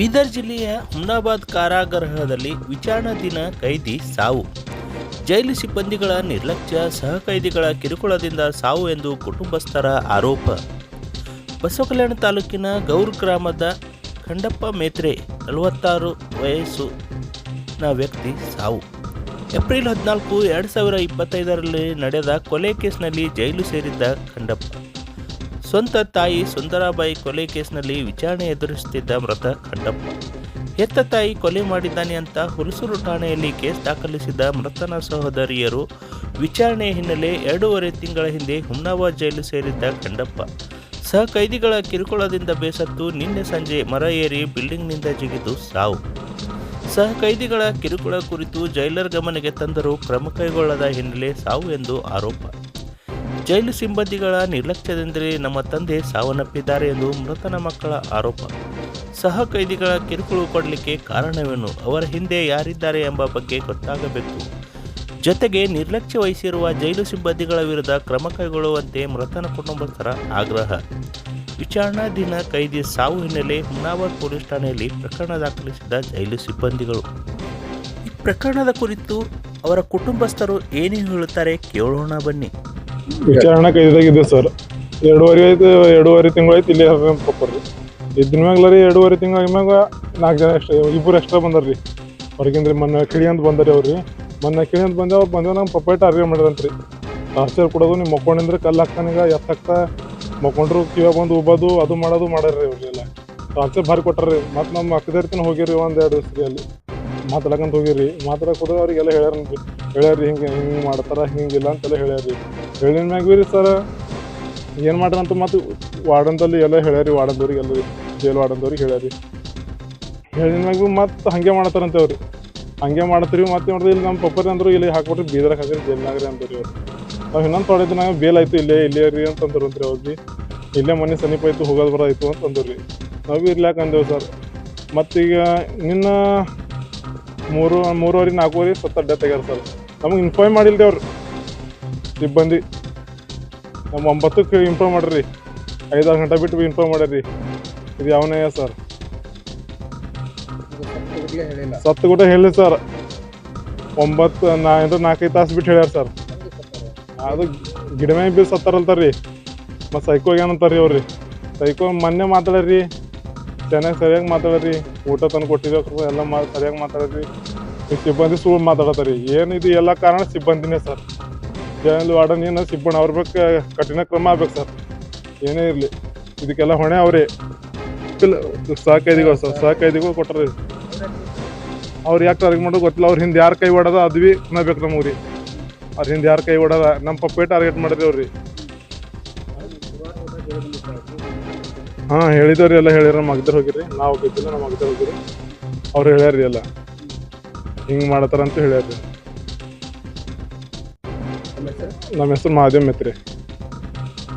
ಬೀದರ್ ಜಿಲ್ಲೆಯ ಹುಮ್ನಾಬಾದ್ ಕಾರಾಗೃಹದಲ್ಲಿ ವಿಚಾರಣಾಧೀನ ಕೈದಿ ಸಾವು. ಜೈಲು ಸಿಬ್ಬಂದಿಗಳ ನಿರ್ಲಕ್ಷ್ಯ ಸಹ ಕೈದಿಗಳ ಕಿರುಕುಳದಿಂದ ಸಾವು ಎಂದು ಕುಟುಂಬಸ್ಥರ ಆರೋಪ. ಬಸವಕಲ್ಯಾಣ ತಾಲೂಕಿನ ಗೌರ್ ಗ್ರಾಮದ ಖಂಡಪ್ಪ ಮೇತ್ರೆ, ನಲವತ್ತಾರು ವಯಸ್ಸಿನ ವ್ಯಕ್ತಿ ಸಾವು. ಏಪ್ರಿಲ್ ಹದಿನಾಲ್ಕು, ಎರಡು ಸಾವಿರ ಇಪ್ಪತ್ತೈದರಲ್ಲಿ ನಡೆದ ಕೊಲೆ ಕೇಸ್ನಲ್ಲಿ ಜೈಲು ಸೇರಿದ್ದ ಖಂಡಪ್ಪ. ಸ್ವಂತ ತಾಯಿ ಸುಂದರಾಬಾಯಿ ಕೊಲೆ ಕೇಸ್ನಲ್ಲಿ ವಿಚಾರಣೆ ಎದುರಿಸುತ್ತಿದ್ದ ಮೃತ ಖಂಡಪ್ಪ ಹೆತ್ತ ತಾಯಿ ಕೊಲೆ ಮಾಡಿದ್ದಾನೆ ಅಂತ ಹುಲಸೂರು ಠಾಣೆಯಲ್ಲಿ ಕೇಸ್ ದಾಖಲಿಸಿದ ಮೃತನ ಸಹೋದರಿಯರು ವಿಚಾರಣೆ ಹಿನ್ನೆಲೆ ಎರಡೂವರೆ ತಿಂಗಳ ಹಿಂದೆ ಹುಮ್ನಾಬಾದ್ ಜೈಲು ಸೇರಿದ್ದ ಖಂಡಪ್ಪ ಸಹ ಕೈದಿಗಳ ಕಿರುಕುಳದಿಂದ ಬೇಸತ್ತು ನಿನ್ನೆ ಸಂಜೆ ಮರ ಏರಿ ಬಿಲ್ಡಿಂಗ್ನಿಂದ ಜಿಗಿದು ಸಾವು. ಸಹ ಕೈದಿಗಳ ಕಿರುಕುಳ ಕುರಿತು ಜೈಲರ್ ಗಮನಕ್ಕೆ ತಂದರೂ ಕ್ರಮ ಕೈಗೊಳ್ಳದ ಹಿನ್ನೆಲೆ ಸಾವು ಎಂದು ಆರೋಪ. ಜೈಲು ಸಿಬ್ಬಂದಿಗಳ ನಿರ್ಲಕ್ಷ್ಯದಿಂದಲೇ ನಮ್ಮ ತಂದೆ ಸಾವನ್ನಪ್ಪಿದ್ದಾರೆ ಎಂದು ಮೃತನ ಮಕ್ಕಳ ಆರೋಪ. ಸಹ ಕೈದಿಗಳ ಕಿರುಕುಳು ಕೊಡಲಿಕ್ಕೆ ಕಾರಣವೇನು? ಅವರ ಹಿಂದೆ ಯಾರಿದ್ದಾರೆ ಎಂಬ ಬಗ್ಗೆ ಗೊತ್ತಾಗಬೇಕು. ಜೊತೆಗೆ ನಿರ್ಲಕ್ಷ್ಯ ವಹಿಸಿರುವ ಜೈಲು ಸಿಬ್ಬಂದಿಗಳ ವಿರುದ್ಧ ಕ್ರಮ ಕೈಗೊಳ್ಳುವಂತೆ ಮೃತನ ಕುಟುಂಬಸ್ಥರ ಆಗ್ರಹ. ವಿಚಾರಣಾ ದಿನ ಕೈದಿ ಸಾವು ಹಿನ್ನೆಲೆ ಮುನಾವರ್ ಪೊಲೀಸ್ ಠಾಣೆಯಲ್ಲಿ ಪ್ರಕರಣ ದಾಖಲಿಸಿದ ಜೈಲು ಸಿಬ್ಬಂದಿಗಳು. ಈ ಪ್ರಕರಣದ ಕುರಿತು ಅವರ ಕುಟುಂಬಸ್ಥರು ಏನು ಹೇಳುತ್ತಾರೆ ಕೇಳೋಣ ಬನ್ನಿ. ವಿಚಾರಣೆ ಕೈದಾಗಿದೆ ಸರ್. ಎರಡೂವರೆ ಆಯ್ತು, ಎರಡೂವರೆ ತಿಂಗಳು ಆಯ್ತು ಇಲ್ಲಿ ಪಪ್ಪರ್ರಿ ಇದ್ರ ಮ್ಯಾಗ ರೀ ಎರಡೂವರೆ ತಿಂಗಳ ಮ್ಯಾಗ ನಾಲ್ಕು ಜನ ಎಕ್ಸ್ಟ್ರಾ ಇಬ್ಬರು ಎಕ್ಸ್ಟ್ರಾ ಬಂದಾರ ರೀ. ಹೊರಗಿಂದ ರೀ ಮೊನ್ನೆ ಕಿಳಿ ಅಂತ ಬಂದಾರಿ ಅವ್ರಿ ಮೊನ್ನೆ ಕಿಳಿ ಅಂತ ಬಂದೇವ ಬಂದೇವ್ ನಮ್ಮ ಪಪ್ಪಾಯಿ ಟಾರ್ಗೆಟ್ ಮಾಡಿದ್ರಂತ್ರಿ ಟಾರ್ಚರ್ ಕೊಡೋದು ನೀವು ಮಕ್ಕೊಂಡಿಂದ್ರೆ ಕಲ್ಲು ಹಾಕ್ತಾನೀಗ ಎತ್ತಾಕ್ತಾ ಮಕ್ಕೊಂಡ್ರು ಕಿವಾಗ ಬಂದು ಉಬ್ಬೋದು, ಅದು ಮಾಡೋದು ಮಾಡ್ಯಾರ್ರಿ ಅವ್ರಿಗೆಲ್ಲ ಟಾರ್ಚರ್ ಭಾರಿ ಕೊಟ್ಟಾರ್ರಿ ಮತ್ತು ನಮ್ಮ ಅಕ್ಕದರ್ತಿನ ಹೋಗಿರಿ ಒಂದು ಎರಡು ದಿವಸ ಅಲ್ಲಿ. ಮಾತಾಡಕಂತ ಹೋಗಿರಿ ಮಾತಾಡಕ್ಕೆ ಹೋದ್ರೆ ಅವ್ರಿಗೆಲ್ಲ ಹೇಳ್ಯಾರ ಹೇಳ್ಯಾರ್ರಿ ಹಿಂಗೆ ಹಿಂಗೆ ಮಾಡ್ತಾರ ಹಿಂಗಿಲ್ಲ ಅಂತೆಲ್ಲ ಹೇಳ್ಯಾರ್ರಿ ಹೇಳಿದ ಮ್ಯಾಗ ರೀ ಸರ್. ಏನು ಮಾಡ್ರಂತ ಮತ್ತು ವಾರ್ಡನ್ದಲ್ಲಿ ಎಲ್ಲ ಹೇಳ್ಯಾರಿ, ವಾರ್ಡನ್ದವ್ರಿಗೆ ಎಲ್ಲ ಜೇಲ್ ವಾರ್ಡನ್ದವ್ರಿಗೆ ಹೇಳ್ಯಾರಿ. ಹೇಳಿದ ಮ್ಯಾಗ ಮತ್ತು ಮತ್ತೆ ಹಂಗೆ ಮಾಡತ್ತಾರಂತೆ ಅವ್ರಿ ಹಂಗೆ ಮಾಡ್ತೀರಿ ಮತ್ತೆ ನೋಡಿದ್ರೆ ಇಲ್ಲಿ ನಮ್ಮ ಪಪ್ಪರಿ ಅಂದರು ಇಲ್ಲಿ ಹಾಕ್ಬಿಟ್ರಿ ಬೀದರ್ ಹಾಕಿರಿ ಜೈಲ್ನಾಗ ರೀ ಅಂದ್ರಿ ಅವ್ರು. ನಾವು ಇನ್ನೊಂದು ತೊಡೆ ದಿನ ಬೇಲ್ ಆಯಿತು, ಇಲ್ಲೇ ಇಲ್ಲೇ ರೀ ಅಂತಂದ್ರು ಅಂತ್ರಿ ಅವ್ರು ಬಿ. ಇಲ್ಲೇ ಮನೆ ಸಮೀಪ ಆಯಿತು, ಹೋಗೋದು ಬರೋದಾಯ್ತು ಅಂತ ಅಂದ್ರಿ ನಾವು ಭೀ ಇರ್ಲಾಕ ಅಂದೇವು ಸರ್. ಮತ್ತೀಗ ನಿನ್ನ ಮೂರು, ಮೂರುವರೆ, ನಾಲ್ಕೂವರೆ ಸತ್ತ ಅಡ್ಡ ತೆಗ್ಯಾರ ಸರ್. ನಮಗೆ ಇನ್ಫಾರ್ಮ್ ಮಾಡಿಲ್ದೇವ್ರು ಸಿಬ್ಬಂದಿ. ನಮ್ಮ ಒಂಬತ್ತಕ್ಕೆ ಇನ್ಫಾರ್ಮ್ ಮಾಡ್ರಿ. ಐದಾರು ಗಂಟೆ ಬಿಟ್ಟು ಇನ್ಫಾರ್ಮ್ ಮಾಡ್ಯಾರಿ ಇದು ಯಾವನೇ ಸರ್ ಸತ್ತು ಕೂಡ ಹೇಳಿ ಸರ್. ಒಂಬತ್ತು ನಾ ಅಂದ್ರೆ ನಾಲ್ಕೈದು ತಾಸು ಬಿಟ್ಟು ಹೇಳ್ಯಾರ ಸರ್. ಅದು ಗಿಡ ಮ್ಯಾಗ ಬಿ ಸತ್ತಾರಲ್ತಾರ್ರಿ ಮತ್ತು ಸೈಕೋ ಏನಂತಾರ್ರಿ ಅವ್ರಿ. ಸೈಕೋ ಮೊನ್ನೆ ಮಾತಾಡ್ರಿ ಚೆನ್ನಾಗಿ ಸರಿಯಾಗಿ ಮಾತಾಡ್ರಿ ಊಟ ತಂದು ಕೊಟ್ಟಿದ್ದೇವೆ ಎಲ್ಲ ಮಾ ಸರಿಯಾಗಿ ಮಾತಾಡ್ರಿ ಸಿಬ್ಬಂದಿ ಸುಳ್ಳು ಮಾತಾಡತ್ತಾರಿ ಏನು ಇದು ಎಲ್ಲ ಕಾರಣ ಸಿಬ್ಬಂದಿನೇ ಸರ್. ಜೈಲ್ ವಾರ್ಡನ್ ಏನು ಸಿಬ್ಬಣ್ಣ ಅವ್ರ ಬಗ್ಗೆ ಕಠಿಣ ಕ್ರಮ ಆಗ್ಬೇಕು ಸರ್. ಏನೇ ಇರಲಿ. ಇದಕ್ಕೆಲ್ಲ ಹೊಣೆ ಅವರೇ. ಸಹಕೈದಿಗಳು ಸರ್ ಸಹಕೈದಿಗಳು ಕೊಟ್ಟರೆ ಅವ್ರು ಯಾಕೆ ಟಾರ್ಗೆಟ್ ಮಾಡೋದು ಗೊತ್ತಿಲ್ಲ. ಅವ್ರ ಹಿಂದೆ ಯಾರು ಕೈ ಹೊಡೋದ ಅದು ಭೀ ಬೇಕು ನಮಗೆ ರೀ ಅವ್ರ ಹಿಂದೆ ಯಾರು ಕೈ ಹೊಡೋದ ನಮ್ಮ ಪಪ್ಪೇ ಟಾರ್ಗೆಟ್ ಮಾಡಿದ್ರಿ ಅವ್ರಿ ಹಾಂ, ಹೇಳಿದವ್ರಿ ಎಲ್ಲ ಹೇಳಿರ ಮಗದ್ರ ಹೋಗಿರಿ ನಾವು ಹೋಗಿದ್ದಿಲ್ಲ ನಮ್ಮ ಮಗದ್ರ ಹೋಗಿರಿ ಅವ್ರು ಹೇಳ್ಯಾರ್ರಿ ಎಲ್ಲ. ಹಿಂಗೆ ಮಾಡತ್ತಾರ ಅಂತ ಹೇಳ್ಯಾರ್ರಿ La mea sunt mai de metre.